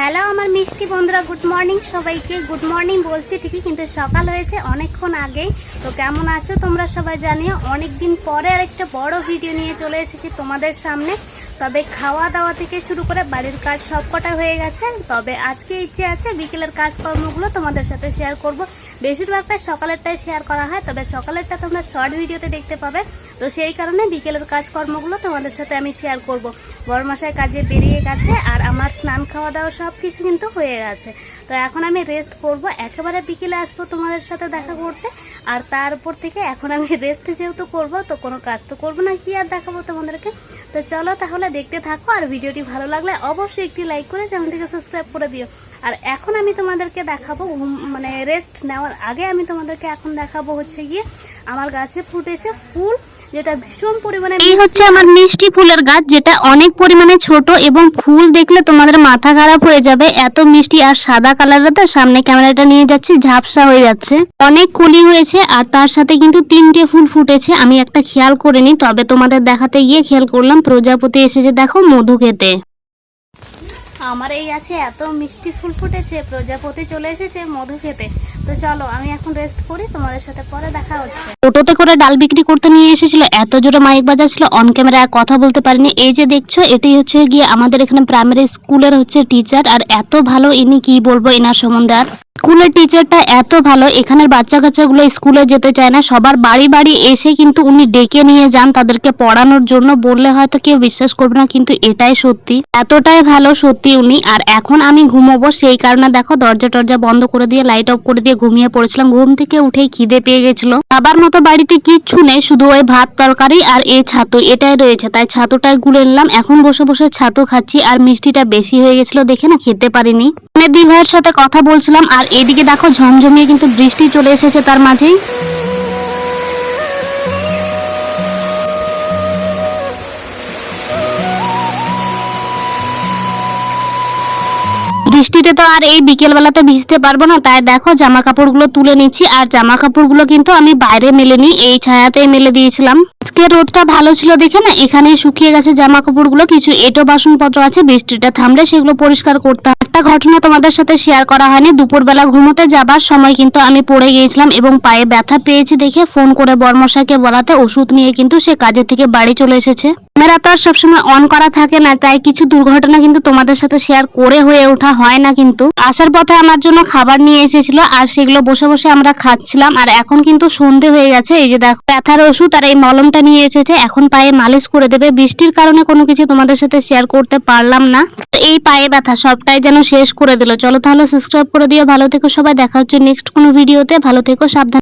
Hello আমার মিষ্টি বন্ধুরা গুড মর্নিং সবাইকে। গুড মর্নিং বলছি ঠিকই, কিন্তু সকাল হয়েছে অনেকক্ষণ আগেই তো কেমন আছো তোমরা সবাই জানিও? অনেক দিন পরে আর একটা বড় ভিডিও নিয়ে চলে এসেছি তোমাদের সামনে। তবে খাওয়া দাওয়া থেকে শুরু করে বাড়ির কাজ সব কটা হয়ে গেছে। তবে আজকে ইচ্ছে আছে বিকেলের কাজকর্মগুলো তোমাদের সাথে শেয়ার করব। বেশিরভাগটা সকালেরটাই শেয়ার করা হয়, তবে সকালেরটা তোমরা শর্ট ভিডিওতে দেখতে পাবে। তো সেই কারণে বিকেলের কাজকর্মগুলো তোমাদের সাথে আমি শেয়ার করব। বড়মাসায় কাজে বেরিয়ে গেছে আর আমার স্নান খাওয়া দাওয়া সব কিছু কিন্তু হয়ে গেছে। তো এখন আমি রেস্ট করব। একেবারে বিকেলে আসব তোমাদের সাথে দেখা করতে। আর তারপর থেকে এখন আমি রেস্ট যেহেতু করব, তো কোনো কাজ তো করব না, কি আর দেখাবো তোমাদেরকে? তো চলো তাহলে দেখতে থাকো। আর ভিডিওটি ভালো লাগলে অবশ্যই একটি লাইক করে চ্যানেলটিকে সাবস্ক্রাইব করে দিও। আর এখন আমি তোমাদেরকে দেখাবো মানে রেস্ট নেওয়ার আগে আমি তোমাদেরকে এখন দেখাবো হচ্ছে গিয়ে, আমার গাছে ফুটেছে ফুল। যেটা ভীষণ পরিমাণে এই হচ্ছে আমার মিষ্টি ফুলের গাছ যেটা অনেক পরিমাণে ছোট এবং ফুল দেখলে তোমাদের মাথা খারাপ হয়ে যাবে। এত মিষ্টি আর সাদা কালারের তো সামনে ক্যামেরাটা নিয়ে যাচ্ছি ঝাপসা হয়ে যাচ্ছে। অনেক কলি হয়েছে আর তার সাথে কিন্তু তিনটে ফুল ফুটেছে আমি একটা খেয়াল করিনি তবে তোমাদের দেখাতে গিয়ে খেয়াল করলাম প্রজাপতি এসেছে দেখো মধু খেতে। আমার এই গাছে এত মিষ্টি ফুল ফুটেছে প্রজাপতি চলে এসেছে মধু খেতে। চলো, আমি দেখা টোটোতে করে ডাল বিক্রি করতে নিয়ে এসেছিল, এত জোরে মাইক বাজাচ্ছিল অন ক্যামেরায় কথা বলতে পারিনি। এই যে দেখছ এটি হচ্ছে গিয়ে আমাদের এখানে প্রাইমারি স্কুলের হচ্ছে টিচার আর এত ভালো ইনি কি বলব এনার সম্বন্ধে আর? স্কুলের টিচারটা এত ভালো, এখানের বাচ্চা কাচ্চাগুলো স্কুলে যেতে চায় না, সবার বাড়ি বাড়ি এসে কিন্তু উনি ডেকে নিয়ে যান তাদেরকে পড়ানোর জন্য, বললে হয়তো কেউ বিশ্বাস করবে না, কিন্তু এটাই সত্যি। এতটাই ভালো সত্যি উনি, আর এখন আমি ঘুমোবো, সেই কারণে দেখো দরজা টরজা বন্ধ করে দিয়ে লাইট অফ করে দিয়ে ঘুমিয়ে পড়েছিলাম, ঘুম থেকে উঠেই খিদে পেয়ে গেছিল। খাবার মতো বাড়িতে কিচ্ছু নেই, শুধু ওই ভাত তরকারি আর এই ছাতু, এটাই রয়েছে, তাই ছাতুটাই গুলে নিলাম, এখন বসে বসে ছাতু খাচ্ছি, আর মিষ্টিটা বেশি হয়ে গেছিল দেখে না খেতে পারিনি। দি ভাইয়ের সাথে কথা বলছিলাম, আর এদিকে দেখো ঝমঝমিয়ে কিন্তু বৃষ্টি চলে এসেছে তার মাঝেই। বৃষ্টিতে তো আর এই বিকেল বেলাতে ভিজতে পারব না, তাই দেখো জামা কাপড়গুলো তুলে নিচ্ছি, আর জামা কাপড়গুলো কিন্তু আমি বাইরে মেলে নি এই ছায়াতেই মেলে দিয়েছিলাম। আজকে রোদটা ভালো ছিল দেখে না এখানে শুকিয়ে গেছে জামা কাপড়গুলো কিছু এটো বাসনপত্র আছে, বৃষ্টিটা থামলে সেগুলো পরিষ্কার করতে। একটা ঘটনা তোমাদের সাথে শেয়ার করা হয়নি, দুপুরবেলা ঘুমোতে যাবার সময় কিন্তু আমি পড়ে গিয়েছিলাম এবং পায়ে ব্যথা পেয়েছি দেখে ফোন করে বর্মশাইকে বলাতে ওষুধ নিয়ে কিন্তু সে কাজের থেকে বাড়ি চলে এসেছে ক্যামেরা তো আর সবসময় অন করা থাকে না, তাই কিছু দুর্ঘটনা কিন্তু তোমাদের সাথে শেয়ার করে হয়ে ওঠা হয় না কিন্তু আসার পথে আমার জন্য খাবার নিয়ে এসেছিল আর সেগুলো বসে বসে আমরা খাচ্ছিলাম, আর এখন কিন্তু সন্ধে হয়ে গেছে, এই যে দেখো, ব্যথার ওষুধ আর এই মলমটা নিয়ে এসেছে, এখন পায়ে মালিশ করে দেবে। বৃষ্টির কারণে কোনো কিছু তোমাদের সাথে শেয়ার করতে পারলাম না। এই পায়ে ব্যথা সবটাই যেন শেষ করে দিল। চলো তাহলে সাবস্ক্রাইব করে দিও। ভালো থেকো সবাই। দেখা হচ্ছে নেক্সট কোনো ভিডিওতে ভালো থেকো, সাবধান।